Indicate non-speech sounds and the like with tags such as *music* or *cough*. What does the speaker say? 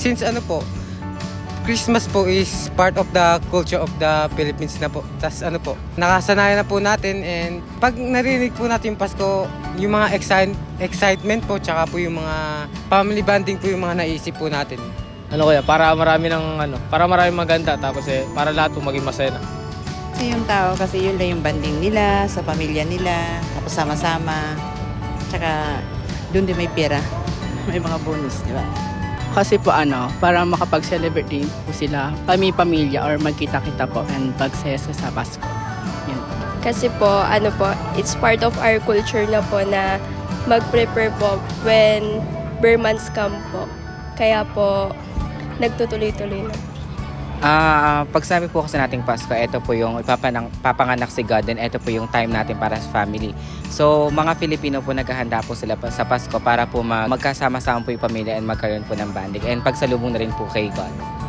since ano po, Christmas po is part of the culture of the Philippines na po. Tapos ano po, nakasanayan na po natin and pag narinig po natin yung Pasko, yung mga excite, excitement po, tsaka po yung mga family bonding po yung mga naisip po natin. Ano kaya, para marami ng ano, para marami maganda tapos eh, para lahat po maging masaya na. Kasi yung tao, kasi yun lang yung banding nila, sa pamilya nila, tapos sama-sama. Tsaka, doon din may pera. *laughs* May mga bonus, di ba? Kasi po ano, para makapag-celebrate din po sila, kami pamilya or magkita-kita po and pagsaya sa Pasko. Yun. Kasi po, ano po, it's part of our culture na po na mag-prepare po when bear months come po. Kaya po, nagtutuloy-tuloy na. Ah, pag sabi po kasi nating Pasko, ito po yung ipapanang, papanganak si God and ito po yung time natin para sa family. So, mga Filipino po naghahanda po sila sa Pasko para po mag- magkasama-sama po yung pamilya and magkaroon po ng banding and pagsalubong na rin po kay God.